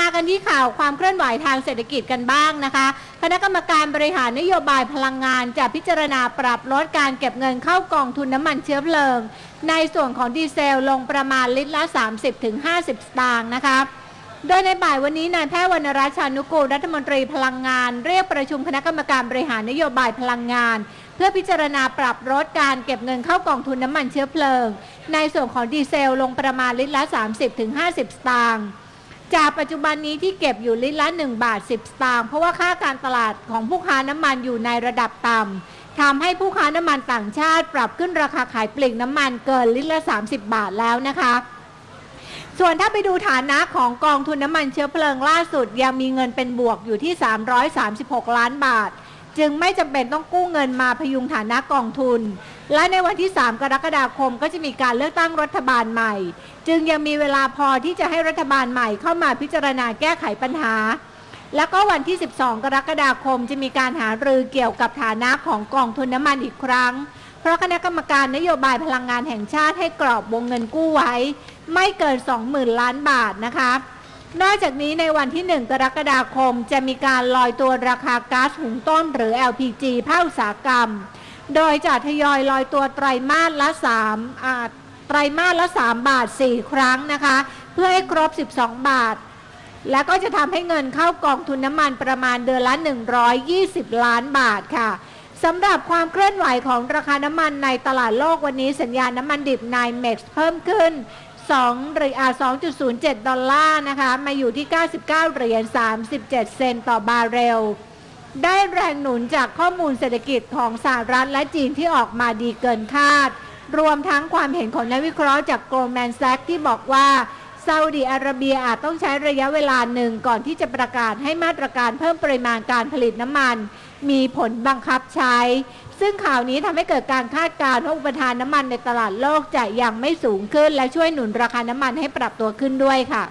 มากันที่ข่าวความเคลื่อนไหวทางเศรษฐกิจกันบ้างนะคะ คณะกรรมการบริหารนโยบายพลังงานจะพิจารณาปรับลดการเก็บเงินเข้ากองทุนน้ำมันเชื้อเพลิง ในส่วนของดีเซลลงประมาณลิตรละ 30-50 สตางค์นะคะโดยในบ่ายวันนี้นายแพทย์วรรณรัชชานุกูลรัฐมนตรีพลังงาน เรียกประชุมคณะกรรมการบริหารนโยบายพลังงาน เพื่อพิจารณาปรับลดการเก็บเงินเข้ากองทุนน้ำมันเชื้อเพลิง ในส่วนของดีเซลลงประมาณลิตรละ 30-50 สตางค์ จากปัจจุบันนี้ที่เก็บอยู่ลิตรละ 1 บาท 10 สตางค์เพราะว่าค่าการตลาดของผู้ค้าน้ำมันอยู่ในระดับต่ำทำให้ผู้ค้าน้ำมันต่างชาติ ปรับขึ้นราคาขายปลีกน้ำมันเกินลิตรละ 30 บาทแล้วนะคะ ส่วนถ้าไปดูฐานะของกองทุนน้ำมันเชื้อเพลิงล่าสุด ยังมีเงินเป็นบวกอยู่ที่ 336 ล้านบาท จึงไม่จำเป็นต้องกู้เงินมาพยุงฐานะกองทุน และในวันที่ 3 กรกฎาคมก็จะมีการเลือกตั้งรัฐบาลใหม่ จึงยังมีเวลาพอที่จะให้รัฐบาลใหม่เข้ามาพิจารณาแก้ไขปัญหา แล้วก็วันที่ 12 กรกฎาคมจะมีการหารือเกี่ยวกับฐานะของกองทุนน้ำมันอีกครั้ง เพราะคณะกรรมการนโยบายพลังงานแห่งชาติให้กรอบวงเงินกู้ไว้ ไม่เกิน 20,000 ล้านบาทนะคะนอกจากนี้ในวันที่ 1 กรกฎาคมจะมีการลอยตัวราคาก๊าซหุงต้มหรือ LPG ภาคอุตสาหกรรม โดยจะทยอยลอยตัวไตรมาสละ3าไตรมาสละ 3 บาท 4 ครั้งนะคะ เพื่อให้ครบ 12 บาท แล้วก็จะทำให้เงินเข้ากองทุนน้ำมันประมาณเดือนละ 120 ล้านบาทค่ะสำหรับความเคลื่อนไหวของราคาน้ำมันในตลาดโลกวันนี้สัญญาณน้ำมันดิบในเม็กซ์เพิ่มขึ้น2หรียญอ่า2.07 ดอลลาร์นะคะ มาอยู่ที่ 99 เหรียญ 37 เซนต์ต่อบาร์เรล ได้แรงหนุนจากข้อมูลเศรษฐกิจของสหรัฐและจีนที่ออกมาดีเกินคาด รวมทั้งความเห็นของนักวิเคราะห์จากโกลแมนแซกที่บอกว่าซาอุดีอาระเบียอาจต้องใช้ระยะเวลาหนึ่งก่อนที่จะประกาศให้มาตรการเพิ่มปริมาณการผลิตน้ำมัน มีผลบังคับใช้ ซึ่งข่าวนี้ทำให้เกิดการคาดการณ์ว่าอุปทานน้ำมันในตลาดโลกจะยังไม่สูงขึ้น และช่วยหนุนราคาน้ำมันให้ปรับตัวขึ้นด้วยค่ะ